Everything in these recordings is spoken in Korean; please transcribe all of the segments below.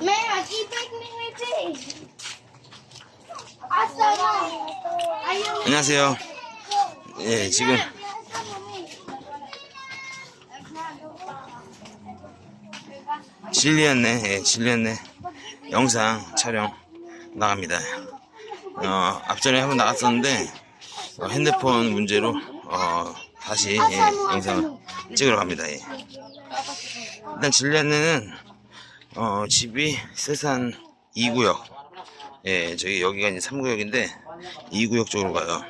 Mag-ibig ni Mipi. Asa na? Ayaw. 안녕하세요. 예, 지금 진리였네, 예, 진리였네. 영상 촬영 나갑니다. 어, 앞전에 한번 나갔었는데, 어, 핸드폰 문제로, 어, 다시, 예, 영상을 찍으러 갑니다, 예. 일단 진리안내는, 어, 집이 세산 2구역. 예, 저기 여기가 이제 3구역인데, 2구역 쪽으로 가요.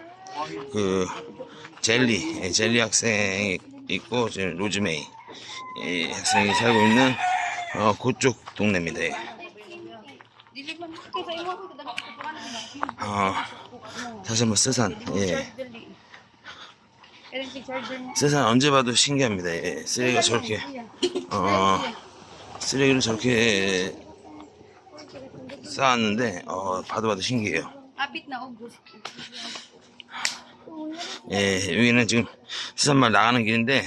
그, 젤리, 예, 젤리 학생이 있고, 지금 로즈메이, 예, 학생이 살고 있는, 어, 그쪽 동네입니다. 예. 어, 다시 한번 쓰산, 예. 쓰산 언제 봐도 신기합니다. 예. 쓰레기가 저렇게, 어, 쓰레기를 저렇게 쌓았는데, 어, 봐도 봐도 신기해요. 예, 여기는 지금 수산말 나가는 길인데,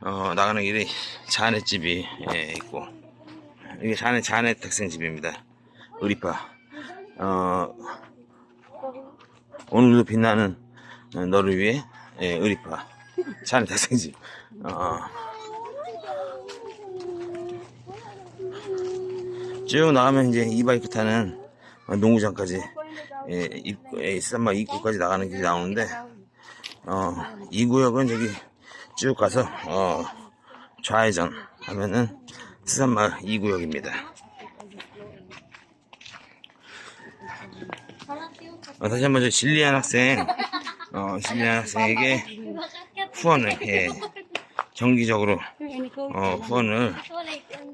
어, 나가는 길이 자네 집이, 예, 있고, 이게 자네, 자네 학생 집입니다. 의리파. 어, 오늘도 빛나는 어, 너를 위해, 예, 의리파. 학생 집. 어, 쭉 나가면 이제 이 바이크 타는 어, 농구장까지, 예, 입구, 예, 수산말 입구까지 나가는 길이 나오는데, 어, 이 구역은 저기 쭉 가서, 어, 좌회전 하면은 수산마을 2구역입니다. 어, 다시 한번 저 진리안 학생, 어, 학생에게 후원을, 예, 정기적으로, 어, 후원을,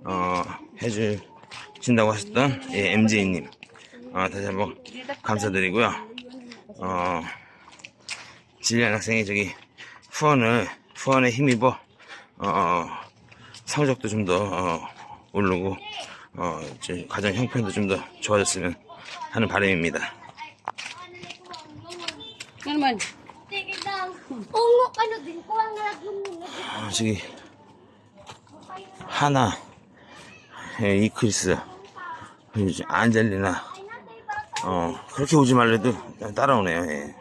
어, 해주신다고 하셨던, 예, MJ님. 어, 다시 한번 감사드리고요. 어, 진리안 학생이 저기 후원을 후원에 힘입어 어, 성적도 좀더 어, 오르고 어, 저 가정 형편도 좀 더 좋아졌으면 하는 바람입니다. Ano man? Sige daw. Ungo ka na din ko ang 하나, 예, 이크리스, 안젤리나, 어 그렇게 오지 말래도 따라오네요. 예.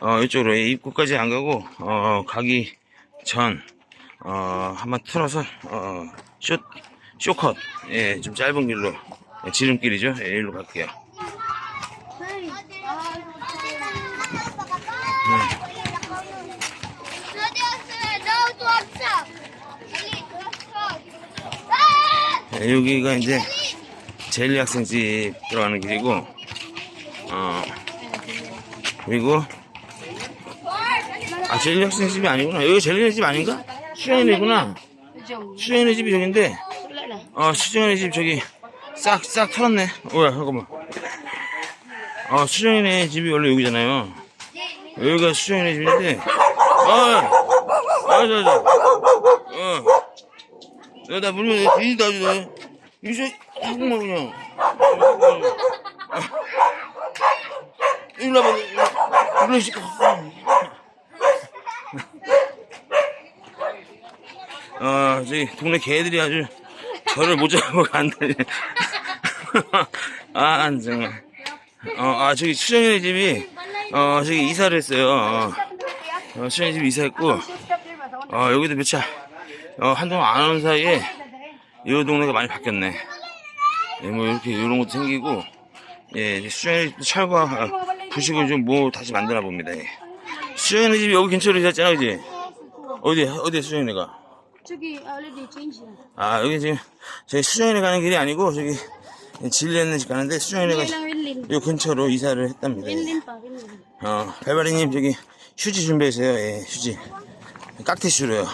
어 이쪽으로 예, 입구까지 안 가고 어 가기 전 어, 한번 틀어서 어, 쇼 쇼컷 예, 좀 짧은 길로 예, 지름길이죠. 예, 일로 갈게요. daw to WhatsApp. Dali, Ah! 예, 여기가 이제 젤리 학생 집 들어가는 길이고, 어, 그리고, 아, 젤리 학생 집이 아니구나. 여기 젤리 집 아닌가? 수영이네구나. 수영이네 집이 저긴데. 어, 수정이네 집 저기, 싹, 싹 털었네. 뭐야, 잠깐만. 어, 수정이네 집이 원래 여기잖아요. 여기가 수정이네 집인데, 어, 아, 저, 저, 어. 야, 나 물면 내 뒤진다, 아주, 너. 이새, 한국말 그냥. 아. 일로 와봐, 일로, 새끼. 어, 저기, 동네 개들이 아주 저를 못 잡고 간다니. 아, 정말. 어, 아, 저기 수정이네 집이, 어, 저기 이사를 했어요. 어, 어 수정이 집 이사했고, 어, 여기도 몇 차, 어, 한동안 안 오는 사이에, 이 동네가 많이 바뀌었네. 예, 뭐, 이렇게, 이런 것도 생기고, 예, 철과 어, 부식을 좀 뭐 다시 만드나 봅니다. 예. 수정이네 집이 여기 근처로 있었잖아, 그지? 어디, already change na. 아, 여기 지금, 저기 수정이네 가는 길이 아니고, 저기, 진리했는 집 가는데, 수정이네가. 요 근처로 이사를 했답니다. 예. 어, 발바리님 저기 휴지 준비해주세요. 예, 휴지. 깍티슈로요.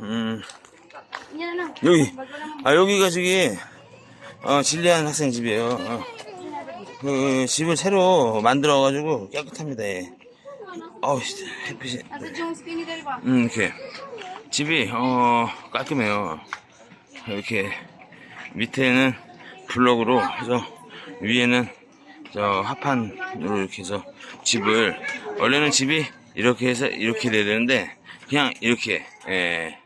음. 여기, 아, 여기가 저기, 어, 진리한 학생 집이에요. 어. 그, 집을 새로 만들어 가지고 깨끗합니다. 예. 어우, 씨, 햇빛이. 음, 이렇게. 집이, 어, 깔끔해요. 이렇게, 밑에는 블럭으로 해서, 위에는, 저 합판으로 이렇게 해서 집을 원래는 집이 이렇게 해서 이렇게 돼야 되는데 그냥 이렇게 예,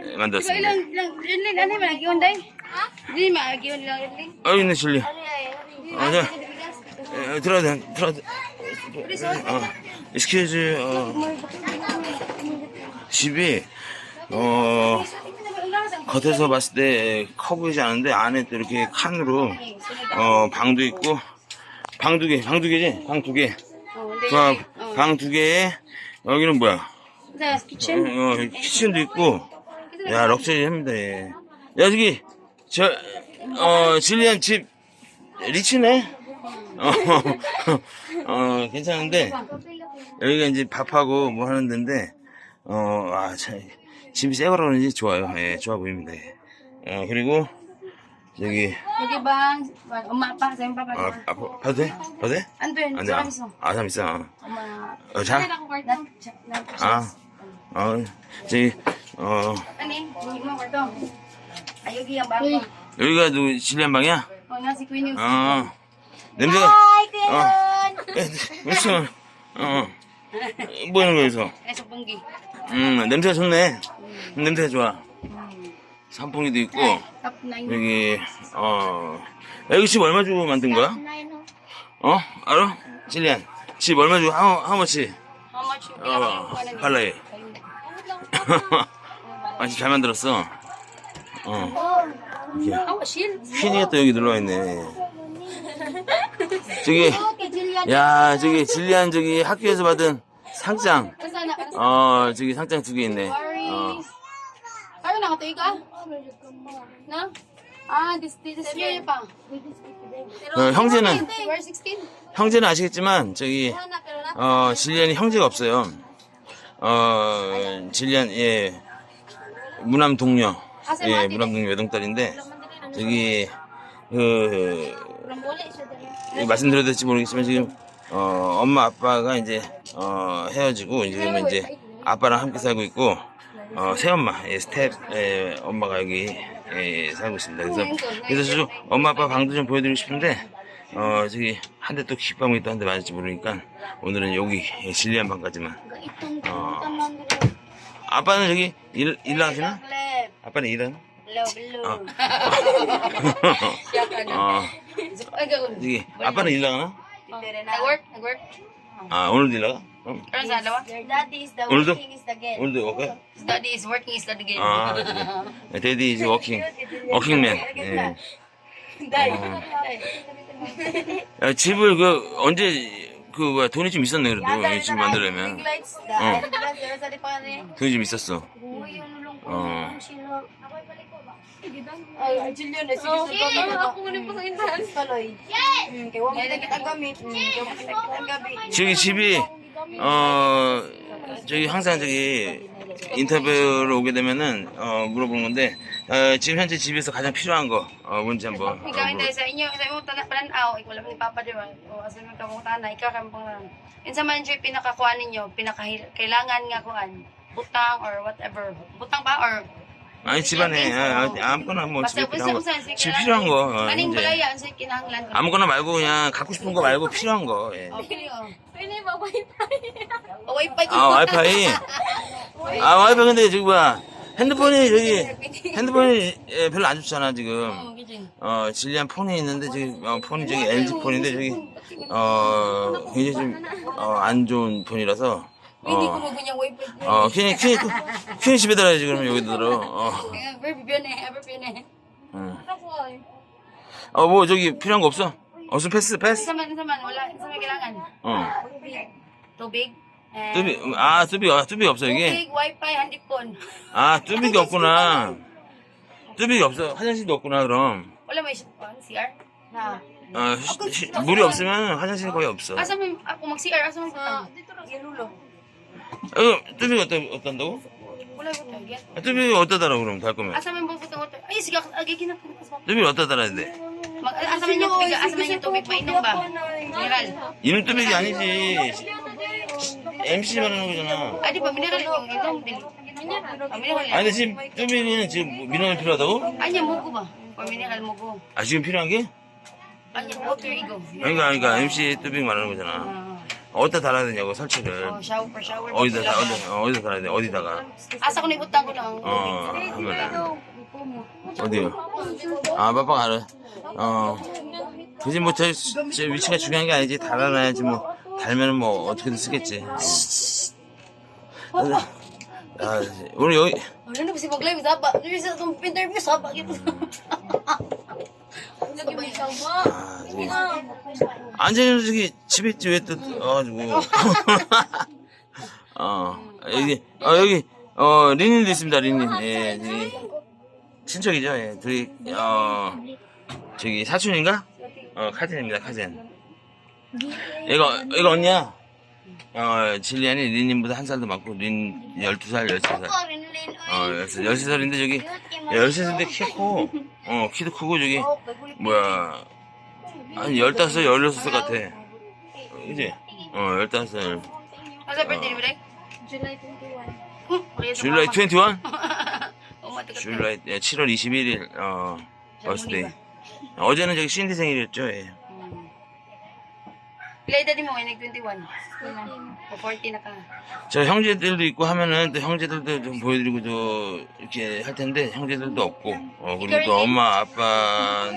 예, So 만들었습니다. ilang, ilang, ilang, ano yung malagi yun, day? Ha? Hindi malagi yun lang, ilang. 어 있네 실리. 어, 저, 에, 들어도 돼, 들어도. 어, excuse, 어, 집이 어 겉에서 봤을 때 커 보이지 않은데 안에 또 이렇게 칸으로 어 방도 있고 방 두 개, 방 두 개지? 방 두 개. Oh. 방, 방두 개에 여기는 뭐야? Sa kitchen. 어, 키친도 있고, 야, 럭셔리 합니다, 예. 야, 저기, 저, 어, 질리안 집, 리치네? 어, 어, 괜찮은데, 여기가 이제 밥하고 뭐 하는 데인데, 어, 아, 참, 집이 새 거라 그런지 좋아요. 예, 좋아 보입니다. 예. 어, 그리고, Lagi bang, umma pa, sa yung papa. 아, 아, 봐도 돼? 봐도 돼? Ando yun, 안 돼. sa 아, kamiso. 아, 참 있어. Umma. 어, 자, 아, 어, 저기, 어, mo kwarto. Bago. 여기가 누구, 질리안 방이야? O, nga si Queen yung... 어, 냄새가, Hi, 어, 무슨, 어, 뭐 하는 거야, 여기서? Eh, sa punggi. 음, 냄새가 좋네. 냄새가 좋아. 선풍기도 있고, Top 9. 여기, 어, 여기 집 얼마 주고 만든 거야? 어? 알아? 질리안. 집 얼마 주고? How much yung 어, 발라에. 아, 집잘 만들었어. 어. Oh, shield. 휘니가 또 여기 놀러 있네. 저기, 야, 저기, 질리안 저기 학교에서 받은 상장. 어, 저기 상장 두 개 있네. 어. Paris. Ano na katuig ka? No? Ah, this, this is year pa. 어, 형제는, We're 16? 형제는 아시겠지만, 저기, 어, 질리안이 형제가 없어요. 어, 질리안, 예, 무남 동료. 예, 무남 동료 외동딸인데, 저기, 그, 예, 말씀드려도 될지 모르겠지만, 지금, 어, 엄마, 아빠가 이제, 어, 헤어지고, 지금 이제, 아빠랑 함께 살고 있고, 어, 새엄마, 예, 스텝, 예, 엄마가 여기, 예, 살고 있습니다. 그래서, 그래서 좀, 엄마, 아빠 방도 좀 보여드리고 싶은데, 어, 저기, 한 대또 킥방이 또한 대 맞을지 모르니까, 오늘은 여기, 예, 진리한 방까지만. 어, 아빠는 저기, 일, 일 나가시나? Left. 아빠는 일하나? Hello, hello. 어. Yak ano. 어, Ay, gawin. 저기, 아빠는 일 나가나? Nag-work? Nag-work? 아, 오늘도 일 나가? 어? Ano sa dalawa? Daddy is the 오늘도? working is the get. 오늘도 올까? Study is working is study game. 아, 네. 데디 이제 워킹, 워킹맨. 예. 어. 야, 집을 그, 언제, 그, 뭐야, 돈이 좀 있었네, 그래도. 이집 만들려면. 어. 돈이 좀 있었어. 어. Mm. Mm. 저기 집이, 어, 저기 항상 저기 인터뷰로 오게 되면은, 어, 물어보는 건데, 어, 지금 현재 집에서 가장 필요한 거, 어, 뭔지 한번. 어, Ikaw hindi 물어- sa inyo, sa imo tanak palanaw, ikaw lang ni Papa di ba? O asa man ka mong tanay, ikaw kang pangalan. Insa man siya pinakakuan ninyo, pinaka kailangan nga kuan, butang or whatever. Butang ba or 아니, 집안에, 아, 아, 아무거나 뭐 집에 필요한 거. 집에 필요한 거, 어, Kaning 이제. balaya unsa kinahanglan ko? 아무거나 말고 그냥 갖고 싶은 거 말고 필요한 거. 예. Oh, pili oh. Pili ba wifi? Oh, wifi. 아 와이파이. 아 와이파이 근데 저기 뭐야 핸드폰이 저기 핸드폰이 예, 별로 안 좋잖아 지금. Gijin. 어 질리한 폰이 있는데 지금 어, 폰이 저기 LG 폰인데 저기 어 굉장히 좀안 좋은 폰이라서 어. 어, 퀸이, 퀸이, 퀸이 집에 들어야지, 그러면 여기 들어. 어, Kaya ever bibyan eh, ever bibyan eh. 응. 어, 뭐, 저기, 필요한 거 없어? 어수 패스, 패스? Man, man, wala, kailangan. 어. Tubig. Eh, 뚜비, 아, 뚜비, 아, 뚜비 없어, 이게? Tubig, wifi, handphone. 아, 뚜비가 없구나. 뚜비가 없어. 화장실도 없구나, 그럼. Wala may uh, CR? Na. 어, 시- 시- 물이 없으면 화장실 거의 없어. Asa man ako mag-CR? Asa man butang? Dito lang. Ilulo. 어, 뚜비가 어떠, 어떤다고? Wala ko tayo. 아, 뚜비가 어디다 달아, 그럼, 달 거면. Asa man bang butang water? Ay, sige, agi kinap. 뚜비 어디다 달아야 돼? Mag, asa man yung tubig? Asa man yung tubig? Mainom ba? Mineral. 이름 뚜비가 아니지. MC 말하는 거잖아. Mineral yung inom. Dili. Ah, mineral 아니, 지금 뚜비는 지금 뭐 민원이 필요하다고? Niya, mugo ba? Or mineral mugo. 아, 지금 필요한 게? Ano, alter ego. 그러니까, 그러니까 MC 뚜빙 말하는 거잖아. Ah. 어디다 달아야 되냐고, 설치를. oh, shower per shower. 어디다, 다- 어디, 어, 어디다 달아야 돼, 어디다가. Nibutang ko lang. 어, 하면. 어디요? 아, 빠빠 알아. 어. 그지, 뭐, 저, 저 위치가 중요한 게 아니지. 달아놔야지, 뭐. 달면은 뭐, 어떻게든 쓰겠지. 아, 오늘 여기, Ano na ba si Maglay? 아, 저기. 안재현 저기 집에 있지, 왜 또, 와가지고. 어, 여기, 어, 여기, 어, 리닌도 있습니다, 리닌. 예, 저기. 친척이죠, 예. 둘이, 어, 저기, 사촌인가? 어, 카젠입니다, 카젠. 이거, 이거 언니야? 어, 질리안이 리닌보다 한 살도 많고, 린 12살, 13살. 어, 13살인데 저기, 13살인데 키 크고, 어, 키도 크고, 저기, 뭐야, 한 15, 16살 같아. 어, 그지? 어, 15살. Ano sa birthday Maglay? July 21. 줄라이 21? Oh, matagal na. 줄라이, 예, 7월 21일, 어, 버스데이. 어제는 저기 신디 생일이었죠, 예. Pila edad mo ngayon? Nag-21? O 40 na ka? 저 형제들도 있고 하면은 또 형제들도 좀 보여드리고 또 이렇게 할 텐데 형제들도 없고 어 그리고 또 엄마 아빠가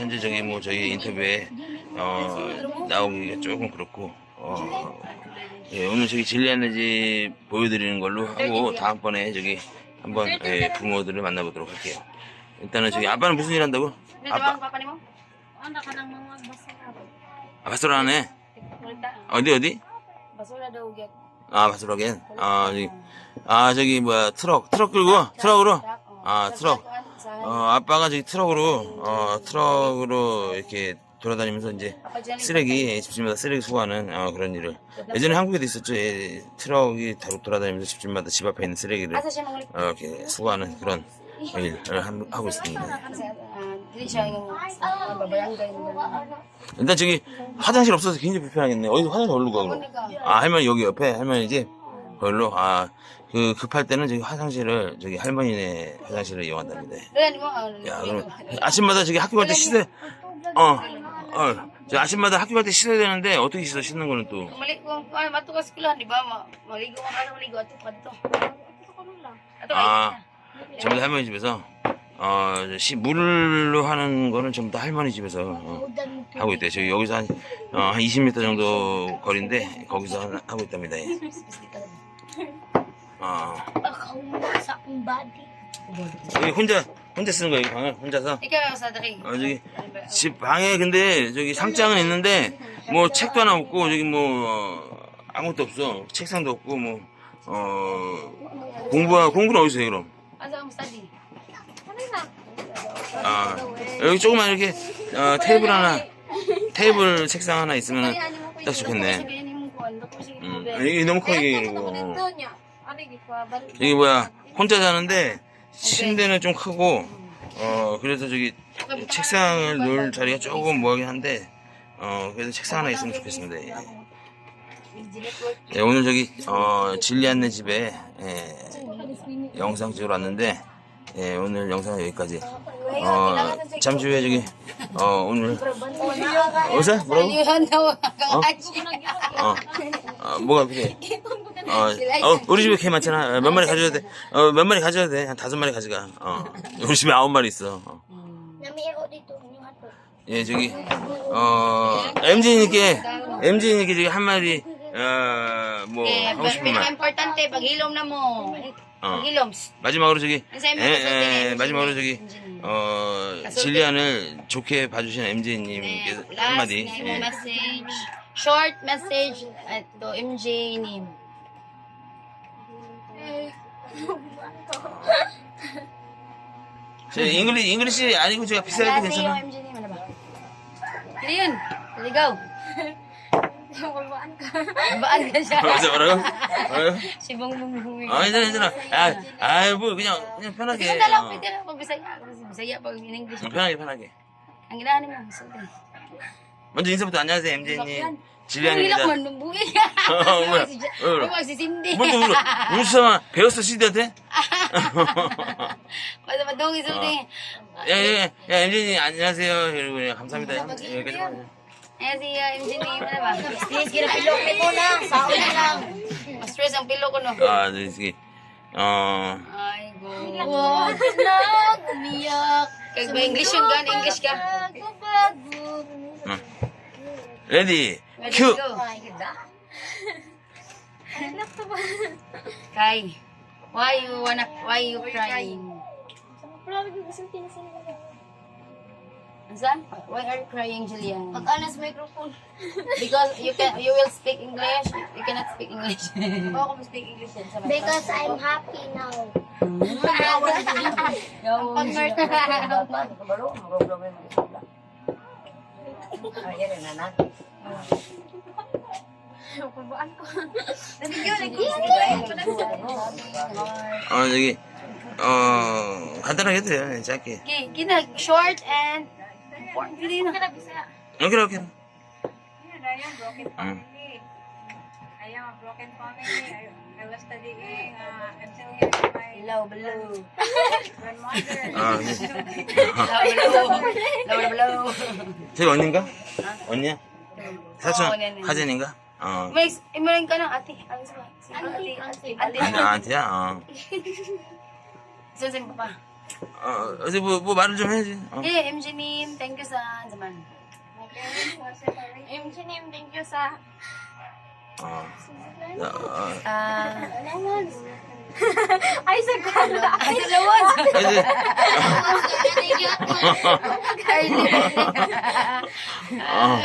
현재 저기 뭐 저희 인터뷰에 어 나오기가 조금 그렇고 어 예, 오늘 저기 집 보여드리는 걸로 하고 다음번에 저기 한번 예, 부모들을 만나보도록 할게요. 일단은 저기 아빠는 무슨 일 한다고? Ano 아빠 ba ang papa ni mo? Anak ka ng mga basarap. 아, 바스라네 Kulta. 어디 어디? Basura daw gyud. 아 바스라겐 아 저기 아 저기 뭐야 트럭 트럭 끌고 트럭으로 아 트럭 어, 아빠가 저기 트럭으로, 어, 트럭으로 이렇게 돌아다니면서 이제 쓰레기, 집집마다 쓰레기 수거하는, 어, 그런 일을. 예전에 한국에도 있었죠. 예, 트럭이 다 돌아다니면서 집집마다 집 앞에 있는 쓰레기를, mga 어, 이렇게 수거하는 그런 일을 하고 있습니다. 일단 저기 화장실 없어서 굉장히 불편하겠네. 어디서 화장실 어디로 가, 그럼? 아, 할머니 여기 옆에 할머니지? 거기로, 아, 그 급할 때는 저기 화장실을, 저기 할머니네 화장실을 이용한답니다. 야, 그럼 아침마다 저기 학교 갈 때 씻어, 어, 어, 저 아침마다 학교 갈 때 씻어야 되는데 어떻게 씻어 씻는 거는 또. Ato 아, 전부 다 할머니 집에서 어, 저 시, 물로 하는 거는 전부 다 할머니 집에서 어, 하고 있대요. 저기 여기서 한, 어, 한 20m 정도 거리인데 거기서 하- 하고 있답니다. 예. 어, body. 여기 혼자 혼자 쓰는 거예요, 이 방을 혼자서. 어, 저기 집 방에 근데 저기 상장은 있는데 뭐 책도 하나 없고 저기 뭐 어, 아무것도 없어. 책상도 없고 뭐 어, 공부 공부는 어디서 해 그럼? 아, 여기 조그만 이렇게 어, 테이블 하나, 테이블 책상 하나 있으면 딱 좋겠네. 음, 이게 너무 커 이게 ipabalik? 여기 뭐야 혼자 자는데 침대는 좀 크고 어 그래서 저기 책상을 놓을 자리가 조금 뭐하긴 한데 어 그래도 책상 하나 있으면 좋겠습니다. 예. 예, 오늘 저기 어 진리 안네 집에 예, 영상 찍으러 왔는데 예, 오늘 영상은 여기까지. 어 잠시 후에 저기 어 오늘 어디서 뭐라고? Daw. 어, 어 뭐가 그래? 어, 어, 우리 집에 개 많잖아. 어, 몇 마리 가져야 돼. 어, 몇 마리 가져야 돼. 한 다섯 마리 가져가. 어, 우리 집에 아홉 마리 있어. 어. 예, 저기, 어, MJ님께, MJ님께 저기 한 마디, 어, 뭐, Eh, 하고 싶은 말. importante paghilom na mo. 어. Paghilom. 마지막으로 저기, Ang 에, sabi mo sa 에, MJ. 마지막으로 저기, 어, 질리안을 좋게 봐주신 MJ님께서 네, 한마디. last 예. message. Short message at to MJ 님. 저 잉글리, 잉글리시 아니고 제가 비싸도 괜찮아. MJ 님 ano ba? Ano yun? Ligaw. Kulbaan ka. Baan ka siya. 뭐라고? 뭐라고? Si Bongbong Bumi. 아, 괜찮아, 괜찮아. 아, 아, 뭐, 그냥, 그냥 편하게. Isa na lang, 어. pwede na pag Bisaya. Bisaya pag in English. 어, 편하게, 편하게. Ang ginahan mo. Sige. 먼저 인사부터 안녕하세요, MJ님. 질리안입니다. man, bugi ka. 어, 뭐야? 왜 울어? Huwag. 먼저 울어. 울수만 배웠어, 시디한테? Basta madungi sulti. 예, 예, 예, MJ님, 안녕하세요. 여러분, 예, 감사합니다. 여기까지. Ayan si uh, MJ ni, ano ba? Please, ginapilok ni mo na. Sao na lang. Mas-stress ang pilo ko, no? 아, 네, sige. 어, Ay, go. Huwag ka lang umiyak. Kag ba English yung gan? English ka? Bago-bago. 어. 레디, Ready, 큐! go. Kai, why you wanna, why you crying? Ansan? Why are you crying, Julian? Pag anas microphone. Because you can, you will speak English. You cannot speak English. Oo, kung speak English yan. Sa Because I'm happy now. Ang pag-nurse Ayan na na. Pabaan ko. Nabigyo, nag-iisip. Oh, sige. Oh, handa na gitu ya, Jackie. Okay, kinag short and important. Hindi na. 오케이, 오케이. Ryan, broken 응. family. I am a broken family. I, I was studying. Uh, I'm still here with my Hello, hello. grandmother. 아, 네. Hello, 저기 언니인가? 언니야? 사촌, 어. 하진인가? 어. May, imarin ka ng ate. Ano si ate? Ate. Ate. 어. 어, 뭐, 뭐. 어. Eh, name, thank you sa 어. 나, 어. Ah, Ay, sa kala. ay, dalawon. 이제, 어.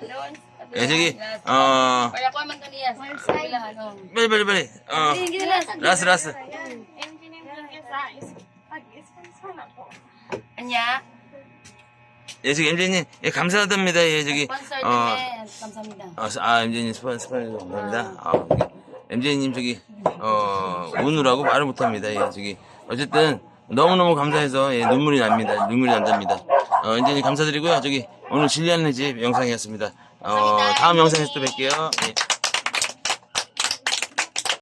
Dalawon. 예, 저기, 어, Para ko man kaniya. Sila, ano. 빨리, 빨리, 빨리. 어, Hindi, hindi na. 라스, 라스. MG Anya, 예, 저기, MJ님, 예, 감사하답니다. 예, 저기, sponsor 어. 어, 아, MJ님 스폰, 스폰, 감사합니다. 아, MJ님 저기, 어, 우느라고 말을 못합니다. 예, 저기, 어쨌든, 너무너무 감사해서, 예, 눈물이 납니다. 눈물이 난답니다. 어, MJ님 감사드리고요. 저기, 오늘 진리하는 집 영상이었습니다. 어, 다음 영상에서 또 뵐게요. 예.